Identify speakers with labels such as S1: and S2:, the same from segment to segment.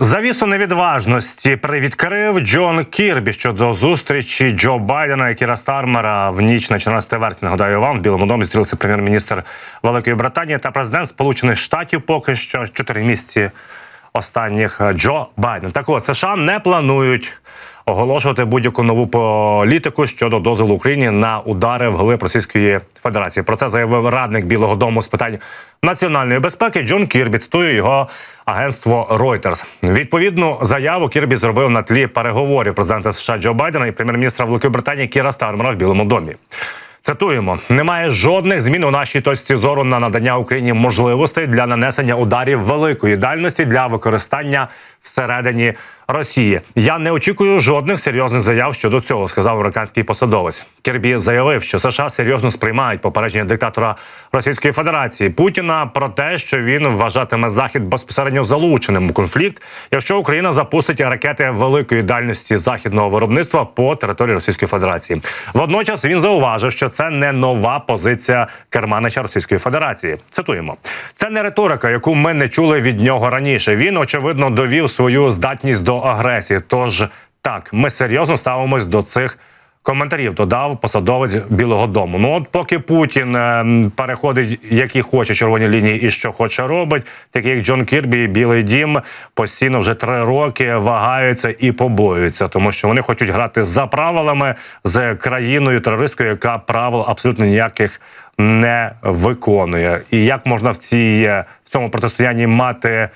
S1: Завісу невідважності привідкрив Джон Кірбі щодо зустрічі Джо Байдена і Кіра Стармера в ніч на 14 вересня. Нагадаю вам в Білому домі зустрілися прем'єр-міністр Великої Британії та президент Сполучених Штатів. Поки що чотири місяці останніх Джо Байден. Так от США не планують оголошувати будь-яку нову політику щодо дозволу Україні на удари в глиб Російської Федерації. Про це заявив радник Білого Дому з питань національної безпеки Джон Кірбі. Цитую його агентство Reuters. Відповідну заяву Кірбі зробив на тлі переговорів президента США Джо Байдена і прем'єр-міністра Великої Британії Кіра Стармера в Білому домі. Цитуємо: немає жодних змін у нашій точці зору на надання Україні можливостей для нанесення ударів великої дальності для використання всередині Росії. Я не очікую жодних серйозних заяв щодо цього, сказав американський посадовець. Кірбі заявив, що США серйозно сприймають попередження диктатора Російської Федерації Путіна про те, що він вважатиме захід безпосередньо залученим у конфлікт, якщо Україна запустить ракети великої дальності західного виробництва по території Російської Федерації. Водночас він зауважив, що це не нова позиція керманича Російської Федерації. Цитуємо: це не риторика, яку ми не чули від нього раніше. Він очевидно довів свою здатність до агресії. Тож так, ми серйозно ставимось до цих. Коментарів додав посадовець Білого Дому. Ну от поки Путін е, переходить, які хоче червоні лінії, і що хоче робить, такі як Джон Кірбі, і Білий Дім постійно вже три роки вагаються і побоюються, тому що вони хочуть грати за правилами з країною терористкою, яка правил абсолютно ніяких не виконує. І як можна в цій е, в цьому протистоянні мати?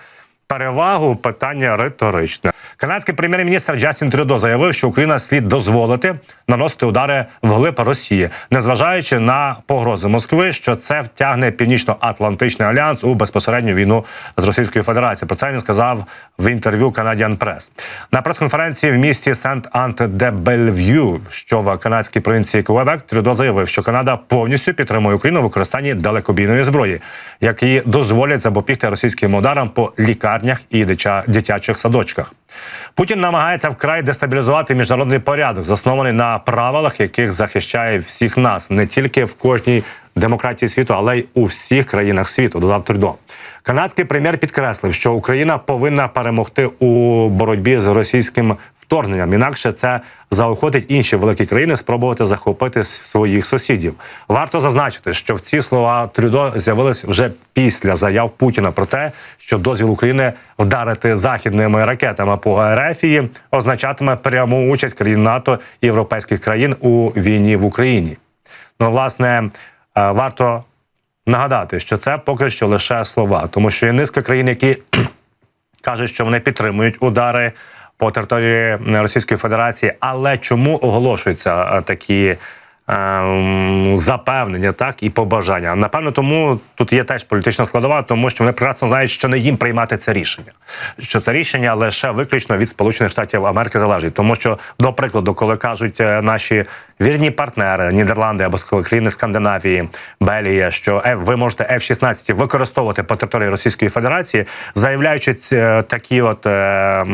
S1: Перевагу питання риторичне. Канадський прем'єр-міністр Джастін Трюдо заявив, що Україна слід дозволити наносити удари вглиб Росії, незважаючи на погрози Москви, що це втягне північно-атлантичний альянс у безпосередню війну з Російською Федерацією. Про це він сказав в інтерв'ю Canadian Press. на прес-конференції в місті сент ант де бельв'ю що в канадській провінції Квебек, Трюдо заявив, що Канада повністю підтримує Україну в використанні далекобійної зброї, які дозволять запобігти російським ударам по лікарнях і дитячих садочках. Путін намагається вкрай дестабілізувати міжнародний порядок, заснований на правилах, яких захищає всіх нас, не тільки в кожній демократії світу, але й у всіх країнах світу. Додав Трюдо. Канадський прем'єр підкреслив, що Україна повинна перемогти у боротьбі з російським вторгненням. Інакше це заохотить інші великі країни спробувати захопити своїх сусідів. Варто зазначити, що в ці слова Трюдо з'явились вже після заяв Путіна про те, що дозвіл України вдарити західними ракетами по Ерефії означатиме пряму участь країн НАТО і європейських країн у війні в Україні. Ну, власне, варто нагадати, що це поки що лише слова, тому що є низка країн, які кажуть, що вони підтримують удари по території Російської Федерації. Але чому оголошуються е, такі запевнення, так і побажання? Напевно, тому тут є теж політична складова, тому що вони прекрасно знають, що не їм приймати це рішення. Що це рішення лише виключно від Сполучених Штатів Америки залежить, тому що, до прикладу, коли кажуть е, наші вірні партнери Нідерланди або країни Скандинавії, Белія, що F, ви можете F-16 використовувати по території Російської Федерації, заявляючи е, такі, от е,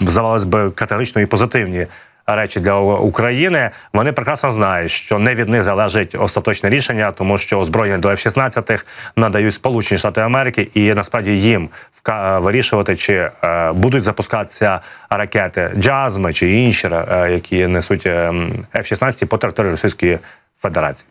S1: здавалось би, категорично і позитивні. Речі для України вони прекрасно знають, що не від них залежить остаточне рішення, тому що озброєння до F-16 надають Сполучені Штати Америки, і насправді їм вка- вирішувати, чи е, будуть запускатися ракети джазми чи інші, е, які несуть е, м, F-16 по території Російської Федерації.